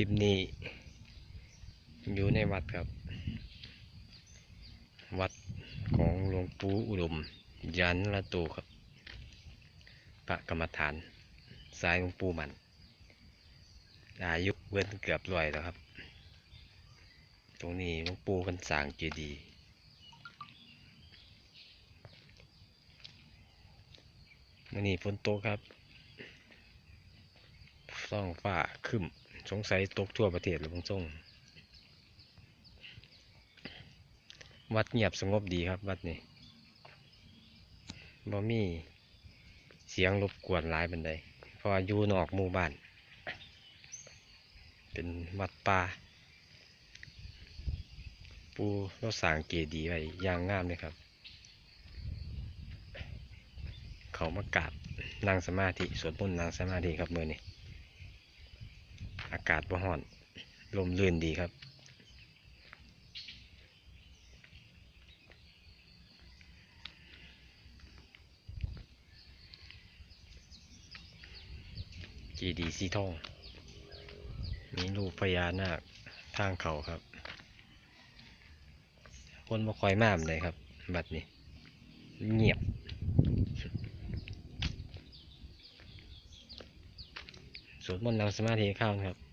คลิปนี้ อยู่ในวัดครับ วัดของหลวงปู่อุดม ยันละโตครับ พระกรรมฐาน สายหลวงปู่มัน อายุเว้นเกือบร้อยแล้วครับ ตรงนี้หลวงปู่กันสร้างเจดีย์มื่อนี้ฝนตกครับฟ้องฟ้าครึม สงสัยตกทั่วประเทศหรือบังส่งวัดเงียบสงบดีครับ วัดนี้บ่มีเสียงรบกวนหลายบันไดเพราะว่าอยู่นอกหมู่บ้าน เป็นวัดป่าปูเราสร้างเกดีย์ไว้อย่างงามเลยครับ เขามากราบนั่งสมาธิสวดมนต์นั่งสมาธิครับมือนี้ อากาศบ่ฮ้อนลมลื่นดีครับเจดีสีทอง มีรูปพญานาคทางเขาครับ คนบ่คอยมามเลยครับ บัดนี้ เงียบ สวดมนต์นั่งสมาธิข้าวครับ